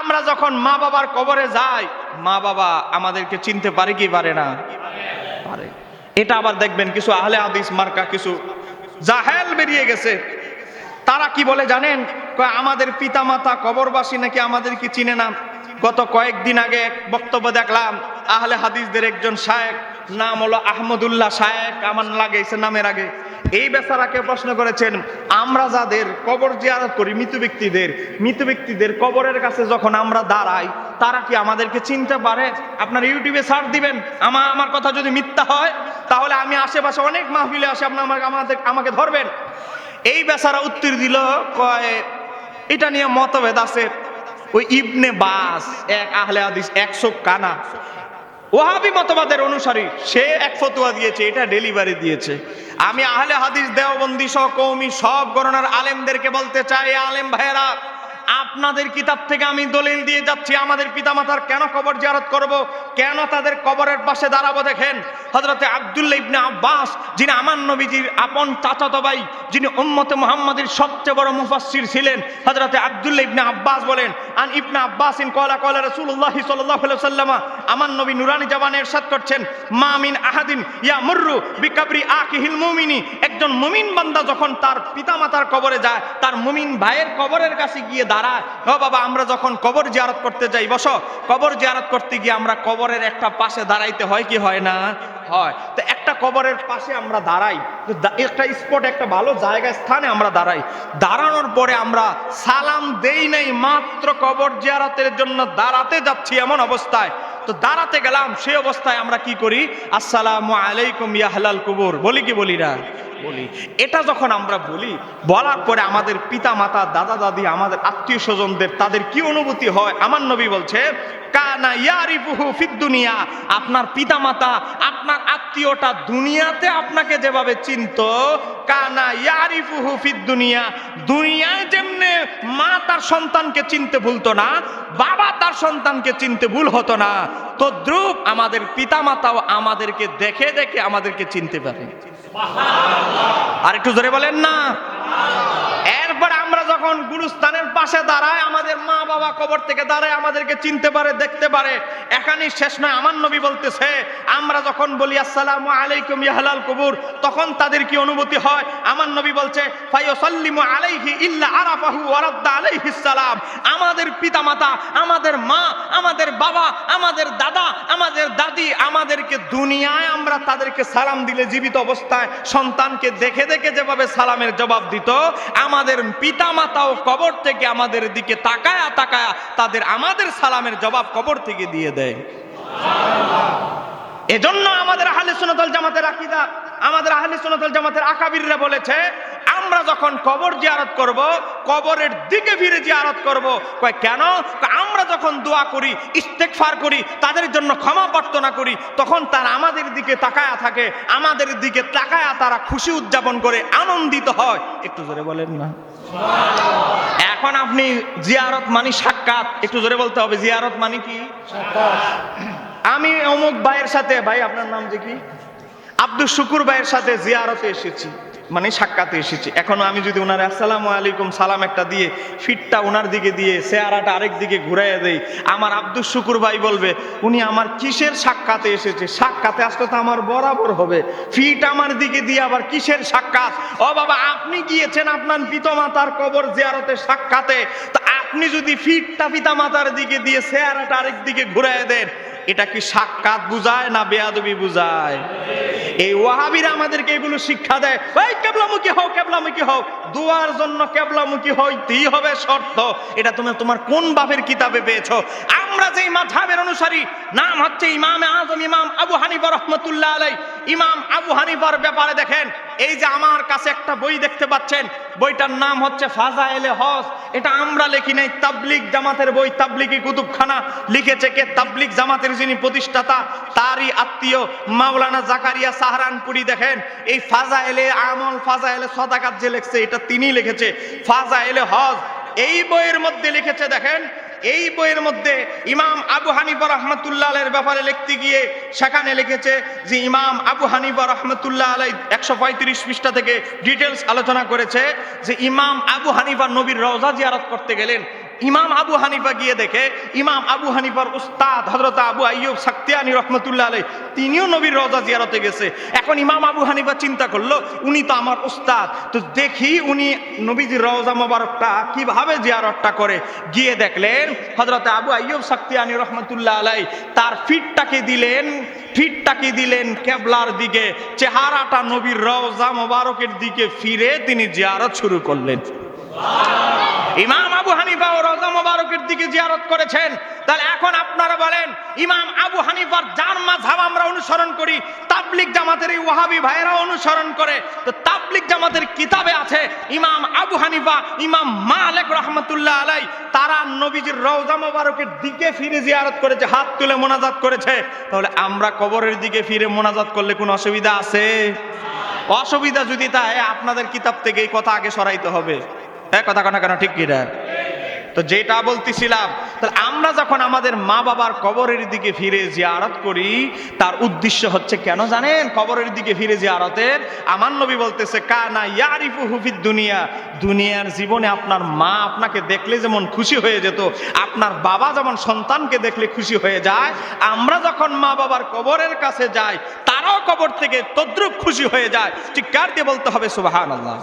আমরা যখন মা বাবার কবরে যাই, মা বাবা আমাদেরকে চিনতে পারে কি পারে না? পারে। এটা আবার দেখবেন, কিছু আহলে হাদিস মার্কা, কিছু জাহেল বেরিয়ে গেছে। তারা কি বলে জানেন? আমাদের পিতামাতা কবরবাসী নাকি আমাদের কি চিনে না? গত কয়েকদিন আগে বক্তব্য দেখলাম, আহলে হাদিসদের একজন শায়েক, নাম হলো আহমদুল্লাহ শায়েক, আমার লাগাইছে নামের আগে। এই বেচারাকে প্রশ্ন করেছেন, আমরা যাদের কবর জিয়ারত করি, মৃত ব্যক্তিদের মৃত ব্যক্তিদের কবরের কাছে যখন আমরা দাঁড়াই, তারা কি আমাদেরকে চিনতে পারে? আপনার ইউটিউবে সার্চ দিবেন আমার আমার কথা যদি মিথ্যা হয়, তাহলে আমি আশেপাশে অনেক মাহফিলে আসে আপনার আমাকে আমাদের আমাকে ধরবেন। এই বেচারা উত্তর দিল, কয়, এটা নিয়ে মতভেদ আছে। ওই ইবনে বাস, এক আহলে হাদিস, একশো কানা। ওহাবি মতবাদের অনুসারী। সে এক ফতুয়া দিয়েছে, এটা ডেলিভারি দিয়েছে। আমি আহলে হাদিস, দেওবন্দি সহ কৌমি সব গণনার আলেমদেরকে বলতে চাই আলেম ভাইয়েরা, আপনাদের কিতাব থেকে আমি দলিল দিয়ে যাচ্ছি, আমাদের পিতামাতার কেন কবর জিয়ারত করব, কেন তাদের কবরের পাশে দাঁড়াবো দেখেন? হজরতে আব্দুল্লাহ ইবনে আব্বাস, যিনি আমার নবীজির আপন চাচাতো ভাই, যিনি উম্মতে মুহাম্মাদের সবচেয়ে বড় মুফাসসির ছিলেন হজরতে আব্দুল্লাহ ইবনে আব্বাস বলেন, আন ইবনে আব্বাস ইন কলা কলা রাসূলুল্লাহ সাল্লাল্লাহু আলাইহি সাল্লামা আমার নবী নুরানি জাবানে ইরশাদ করছেন, মা মিন আহাদিন ইয়া মুররু বিকাবরি আকিহিল মুমিনি। একজন মুমিন বান্দা যখন তার পিতামাতার কবরে যায়, তার মুমিন ভাইয়ের কবরের কাছে গিয়ে দাঁড়ায়, ও বাবা, আমরা যখন কবর জিয়ারত করতে যাই, বসো, কবর জিয়ারত করতে গিয়ে আমরা কবরের একটা পাশে দাঁড়াইতে হয় কি হয় না? হয়। তো একটা কবরের পাশে আমরা দাঁড়াই একটা স্পট, একটা ভালো জায়গায় স্থানে আমরা দাঁড়াই। দাঁড়ানোর পরে আমরা সালাম দেই নাই, মাত্র কবর জিয়ারতের জন্য দাঁড়াতে যাচ্ছি এমন অবস্থায়। তো দাঁড়াতে গেলাম, সে অবস্থায় আমরা কি করি? আসসালামু আলাইকুম ইয়া হালাল কুবুর। বলি কি বলি না? বলি, এটা যখন আমরা বলি, বলার পরে আমাদের পিতা মাতা দাদা দাদি আমাদের আত্মীয় স্বজনদের তাদের কি অনুভূতি হয়? আমার নবী বলছে, কানা ইয়ারিফুহু ফিদ দুনিয়া। আপনার পিতা মাতা আপনার আত্মীয়টা দুনিয়াতে আপনাকে যেভাবে চিনত, কানা ইয়ারিফুহু ফিদ দুনিয়া। দুনিয়ায় যেমনে মা তার সন্তানকে চিনতে ভুলতো না, বাবা তার সন্তানকে চিনতে ভুল হতো না, তদ্রুপ আমাদের পিতামাতাও আমাদেরকে দেখে দেখে আমাদেরকে চিনতে পারে। আর একটু জোরে বলেন না। এরপর আমরা যখন গুরুস্থানের পাশে দাঁড়াই, আমাদের মা বাবা কবর থেকে দাঁড়ায় আমাদেরকে চিনতে পারে, দেখতে পারে। এখানেই শেষ নয়, আমার নবী বলতেছে, আমরা যখন বলি, আসসালামু আলাইকুম ইয়াহলাল কবুর তখন তাদের কি অনুভূতি হয়? আমার নবী বলছে ফাইয়ুসাল্লিমু আলাইহি ইল্লা আরাফাহু ওয়া রাদ্দা সালাম আমাদের পিতামাতা, আমাদের মা, আমাদের বাবা, আমাদের দাদা, আমাদের দাদি, আমাদেরকে দুনিয়ায় আমরা তাদেরকে সালাম দিলে জীবিত অবস্থায় সন্তানকে দেখে দেখে যেভাবে সালামের জবাব দিত, আমাদের পিতামাতাও কবর থেকে আমাদের দিকে তাকায়া তাকায়া তাদের আমাদের সালামের জবাব কবর থেকে দিয়ে দেয়। এজন্য আমাদের আহলে সুন্নাতুল জামাতের আকিদা, আমাদের আহলে সুন্নাতুল জামাতের আকাবিররা বলেছে আমরা যখন কবর জিয়ারত করব, কবরের দিকে ফিরে জিয়ারত করব। কয়, কেন? আমরা যখন দোয়া করি, ইস্তেগফার করি, তাদের জন্য ক্ষমা প্রার্থনা করি, তখন তারা আমাদের দিকে তাকায়া থাকে, আমাদের দিকে তাকায়া তারা খুশি উদযাপন করে, আনন্দিত হয়। একটু জোরে বলেন না। এখন আপনি জিয়ারত মানি সাক্ষাৎ। একটু জোরে বলতে হবে, জিয়ারত মানি কি? আমি অমুক ভাইয়ের সাথে, ভাই, আপনার নাম যে কি? আব্দুল শুকুর ভাইয়ের সাথে জিয়ারতে এসেছি মানে সাক্ষাতে এসেছি। এখনও আমি যদি ওনার আসসালামু আলাইকুম, সালাম একটা দিয়ে, ফিটটা ওনার দিকে দিয়ে, চেহারাটা আরেক দিকে ঘুরাইয়া দেই, আমার আব্দুল শুকুর ভাই বলবে, উনি আমার কিসের সাক্ষাতে এসেছে? সাক্ষাতে আসলে তো আমার বরাবর হবে। ফিট আমার দিকে দিয়ে আবার কিসের সাক্ষাৎ? ও বাবা, আপনি গিয়েছেন আপনার পিতামাতার কবর জিয়ারতে সাক্ষাতে। তা আপনি যদি ফিটটা পিতামাতার দিকে দিয়ে, চেহারাটা আরেক দিকে ঘুরাইয়া দেন, এটা কি সাক্ষাৎ বুঝায় না বেয়াদবি বুঝায়? এই ওয়াহাবিরা আমাদেরকে এগুলো শিক্ষা দেয়। ওই কেবলামুখী হও কেবলামুখী হও। দুয়ার জন্য কেবলামুখী হইতেই হবে শর্ত। এটা তুমি তোমার কোন বাপের কিতাবে পেয়েছ? আমরা যেই মাঝাবের অনুসারী, নাম হচ্ছে ইমামে আজম, ইমাম আবু হানিফা রহমতুল্লাহ আলাই ইমাম আবু হানিফার ব্যাপারে দেখেন, এই যে আমার কাছে একটা বই দেখতে পাচ্ছেন, বইটার নাম হচ্ছে ফাজা এলে হজ। এটা আমরা লিখি নাই তাবলিক জামাতের বই তাবলিকি কুতুবখানা। লিখেছে কে? তাবলিক জামাতের যিনি প্রতিষ্ঠাতা, তারই আত্মীয় মাওলানা জাকারিয়া সাহারানপুরি। দেখেন, এই ফাজা এলে আমল ফাজা এলে সদাকাত যে লিখছে, এটা তিনি লিখেছে ফাজা এলে হজ। এই বইয়ের মধ্যে লিখেছে, দেখেন এই বইয়ের মধ্যে ইমাম আবু হানিফা রহমতুল্লাহ আলের ব্যাপারে লিখতে গিয়ে সেখানে লিখেছে যে ইমাম আবু হানিফা রহমতুল্লাহ আলাই একশো পঁয়ত্রিশ পৃষ্ঠা থেকে ডিটেলস আলোচনা করেছে যে ইমাম আবু হানিফা নবীর রওজা জিয়ারত করতে গেলেন। ইমাম আবু হানিফা গিয়ে দেখে, ইমাম আবু হানিফার উস্তাদ হজরত আবু আইয়ুব সাক্তিয়ানি রহমতুল্লাহ আলাই তিনিও নবীর রজা জিয়ারতে গেছে। এখন ইমাম আবু হানিফা চিন্তা করল, উনি তো আমার উস্তাদ, তো দেখি উনি নবীজির রজা মোবারকটা কীভাবে জিয়ারতটা করে। গিয়ে দেখলেন হজরত আবু আইয়ুব সাক্তিয়ানি রহমতুল্লাহ আলাই তার ফিটটাকে দিলেন ফিটটাকে দিলেন কেবলার দিকে, চেহারাটা নবীর রওজা মোবারকের দিকে ফিরে তিনি জিয়ারত শুরু করলেন। ইমাম আবু হানিফা ও রওজা মোবারকের দিকে জিয়ারত করেছেন। তাহলে এখন আপনারা বলেন, ইমাম আবু হানিফার যার মাঝহাব আমরা অনুসরণ করি তাবলিক জামাতের এই ওয়াহাবি ভাইয়েরা অনুসরণ করে। তো তাবলিক জামাতের কিতাবে আছে, ইমাম আবু হানিফা, ইমাম মালিক রহমতুল্লাহ আলাই তারা নবীজির রওজা মোবারকের দিকে ফিরে জিয়ারত করেছে, হাত তুলে মোনাজাত করেছে। তাহলে আমরা কবরের দিকে ফিরে মোনাজাত করলে কোনো অসুবিধা আছে? অসুবিধা যদি তাই, আপনাদের কিতাব থেকে এই কথা আগে সরাইতে হবে। হ্যাঁ কথা কথা কেন, ঠিক কিনা? তো যেটা বলতেছিলাম, তাহলে আমরা যখন আমাদের মা বাবার কবরের দিকে ফিরে যে জিয়ারত করি, তার উদ্দেশ্য হচ্ছে কেন জানেন? কবরের দিকে ফিরে জিয়ারতের, আমার নবী বলতেছে, কানা ইয়ারিফু হুফিদ দুনিয়া। দুনিয়ার জীবনে আপনার মা আপনাকে দেখলে যেমন খুশি হয়ে যেত, আপনার বাবা যেমন সন্তানকে দেখলে খুশি হয়ে যায়, আমরা যখন মা বাবার কবরের কাছে যাই, তারাও কবর থেকে তদ্রুপ খুশি হয়ে যায়। ঠিক কার দিয়ে বলতে হবে? সুবাহান আল্লাহ